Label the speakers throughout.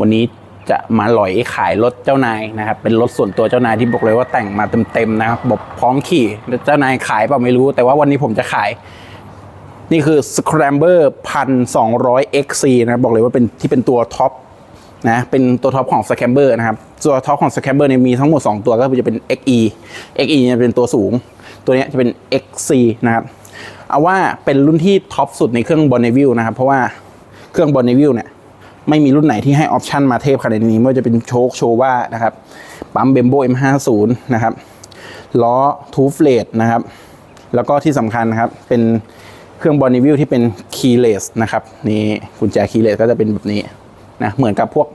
Speaker 1: วันนี้จะมาหลอยขายรถเจ้านายนะครับ เป็นรถส่วนตัวเจ้านายที่บอกเลยว่าแต่งมาเต็มๆนะครับบอกพร้อมขี่เจ้านายขายเปล่าไม่รู้ แต่ว่าวันนี้ผมจะขาย นี่คือ Scrambler 1200 XC นะครับบอกเลยว่าเป็นที่เป็นตัวท็อปนะเป็นตัวท็อปของ Scrambler นะครับ ตัวท็อปของ Scrambler เนี่ยมีทั้งหมด 2 ตัวก็จะเป็น XE XE เนี่ยเป็นตัวสูง ตัวนี้จะเป็น XC นะครับเอาว่าเป็นรุ่นที่ท็อปสุดในเครื่อง Bonneville นะครับเพราะว่าเครื่อง Bonneville เนี่ย ไม่มีรุ่นไหนที่ให้ออปชันมาเทพขนาดนี้ไม่ว่าจะเป็นโชคโชว่านะครับ ปั๊มเบมโบ M50 นะครับ ล้อทูฟเลดนะครับ แล้วก็ที่สำคัญนะครับ เป็นเครื่องบอ n นิวิลที่เป็นคีย์เลสนะครับ นี่กุญแจคีย์เลสก็จะเป็นแบบนี้นะ เหมือนกับพวก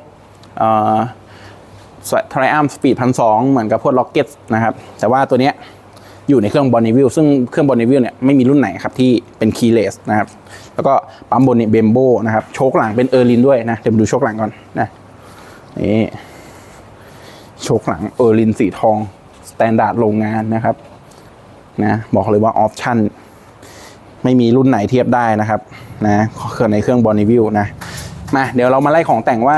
Speaker 1: ทริอัมสปีดพันสองเหมือนกับพวกล็อกเก็ตนะครับ แต่ว่าตัวเนี้ย อยู่ในเครื่องบอ n นิวิลซึ่งเครื่องบอ n นิวิลเนี่ยไม่มีรุ่นไหนครับที่เป็นคีย์เลสนะครับแล้วก็ปั๊มบนเนี่ยเบมโบนะครับโชคหลังเป็นเออร์ลินด้วยนะเดี๋ยวมาดูโชคหลังก่อนนะนี่โชคหลังเออร์ลินสีทองสแตนดาร์ดโรงงานนะครับนะบอกเลยว่าออปชั่นไม่มีรุ่นไหนเทียบได้นะครับนะเครื่องในเครื่องบอ n นิวิลนะมาเดี๋ยวเรามาไล่ของแต่งว่า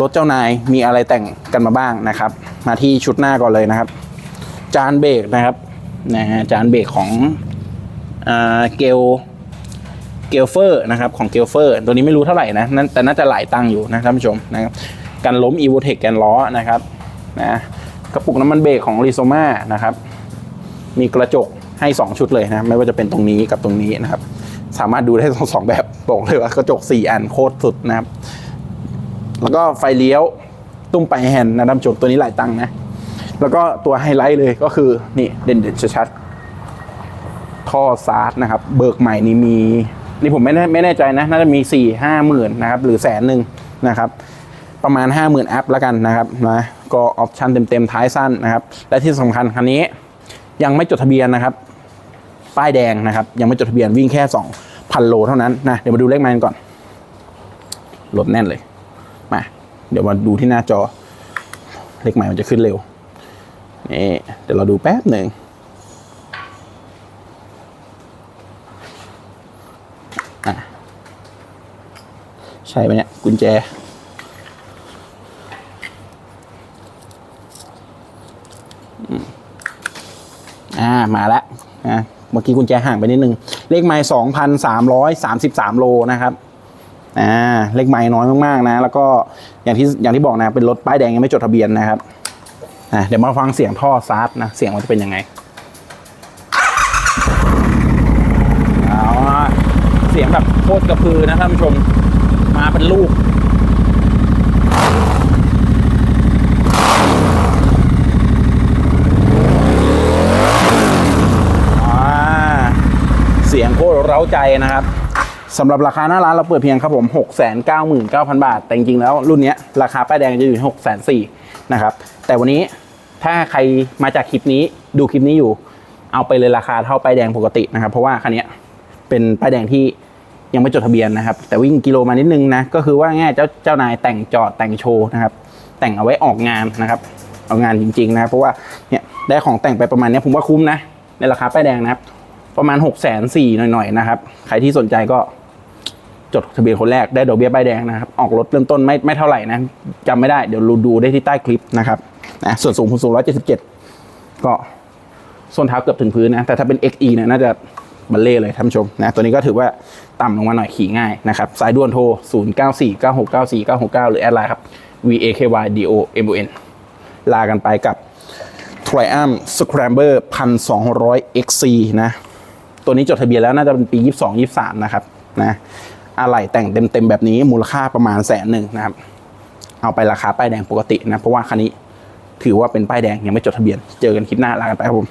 Speaker 1: รถเจ้านายมีอะไรแต่งกันมาบ้างนะครับ มาที่ชุดหน้าก่อนเลยนะครับ จานเบรกนะครับนะฮะจานเบรกของเกลเกลเฟอร์นะครับของเกลเฟอร์ตัวนี้ไม่รู้เท่าไหร่นะนั่นแต่น่าจะหลายตังค์อยู่นะท่านผู้ชมนะครับการล้ม e v o t e c แกนล้อนะครับนะกระปุกน้ำมันเบรกของ r i z o m a นะครับมีกระจกให้ 2 ชุดเลยนะไม่ว่าจะเป็นตรงนี้กับตรงนี้นะครับ สามารถดูได้ทั้งสองแบบบอกเลยว่ากระจก 4 อันโคตรสุดนะครับ แล้วก็ไฟเลี้ยวตุ้มไปแฮนด์นะท่านผู้ชมตัวนี้หลายตังค์นะ แล้วก็ตัวไฮไลท์เลยก็คือนี่เด่นๆชัดๆท่อซาร์ดนะครับ เบิกใหม่นี่มี นี่ผมไม่แน่ไม่แน่ใจนะ น่าจะมี4ี่ห้าหมื่นนะครับ หรือแสนหนึ่งนะครับ ประมาณ 5 0,000แอปแล้วกันนะครับนะก็ออปชันเต็มๆท้ายสั้นนะครับ และที่สำคัญคันนี้ยังไม่จดทะเบียนนะครับ ป้ายแดงนะครับ ยังไม่จดทะเบียนวิ่งแค่ 2,000 โลเท่านั้นนะเดี๋ยวมาดูเลขไมล์ก่อนรถแน่นเลยมาเดี๋ยวมาดูที่หน้าจอเลขไมล์มันจะขึ้นเร็ว นี่เดี๋ยวเราดูแป๊บหนึ่งใช่ไหมเนี่ย กุญแจ อ่า มาแล้วนะเมื่อกี้กุญแจห่างไปนิดนึง เลขไม้สองพันสามร้อยสามสิบสามโลนะครับอ่าเลขไม้น้อยมาก ๆ นะ แล้วก็อย่างที่อย่างที่บอกนะ เป็นรถป้ายแดงยังไม่จดทะเบียนนะครับ อะเดี๋ยวมาฟังเสียงท่อซาร์ดนะ เสียงมันจะเป็นยังไงเสียงแบบโคตรกระพือนะท่านผู้ชม มาเป็นลูกเสียงโคตรเร้าใจนะครับสำหรับราคาหน้าร้านเราเปิดเพียงครับผม 6 9 9 0 0 0 บาท แต่จริงๆแล้วรุ่นนี้ราคาป้ายแดงจะอยู่ที่6 4 0 0 0นะครับ แต่วันนี้ ถ้าใครมาจากคลิปนี้ดูคลิปนี้อยู่ เอาไปเลยราคาเท่าป้ายแดงปกตินะครับ เพราะว่าคันนี้เป็นป้ายแดงที่ยังไม่จดทะเบียนนะครับ แต่วิ่งกิโลมานิดนึงนะก็คือว่าง่ายเจ้าเจ้านายแต่งจอดแต่งโชว์นะครับ แต่งเอาไว้ออกงานนะครับเอางานจริงๆนะครับเพราะว่าเนี่ยได้ของแต่งไปประมาณเนี้ยผมว่าคุ้มนะในราคาป้ายแดงนะครับ ประมาณ6กแสนสี่หน่อยๆนะครับใครที่สนใจก็จดทะเบียนคนแรกได้ดอกเบี้ยป้ายแดงนะครับ ออกรถเริ่มต้นไม่ไม่เท่าไหร่นะจำไม่ได้เดี๋ยวรูดูได้ที่ใต้คลิปนะครับ นะส่วนสูงผมสูงร้อยเจ็ดสิบเจ็ดก็ส้นเท้าเกือบถึงพื้นนะ แต่ถ้าเป็น XE เนี่ยน่าจะบัลเล่เลยท่านผู้ชมนะ ตัวนี้ก็ถือว่าต่ำลงมาหน่อยขี่ง่ายนะครับ สายด่วนโทร 0 9 4 9 6 9 4 9 6 9 หรือแอดไลน์ครับ V A K Y D O M O N ลากันไปกับ Triumph Scrambler 1200 XC นะ ตัวนี้จดทะเบียนแล้วน่าจะเป็นปี 22 23 นะครับนะอะไรแต่งเต็มๆแบบนี้มูลค่าประมาณแสนหนึ่งนะครับ เอาไปราคาป้ายแดงปกตินะ เพราะว่าคันนี้ ถือว่าเป็นป้ายแดงยังไม่จดทะเบียน เจอกันคลิปหน้าลากันไปครับผม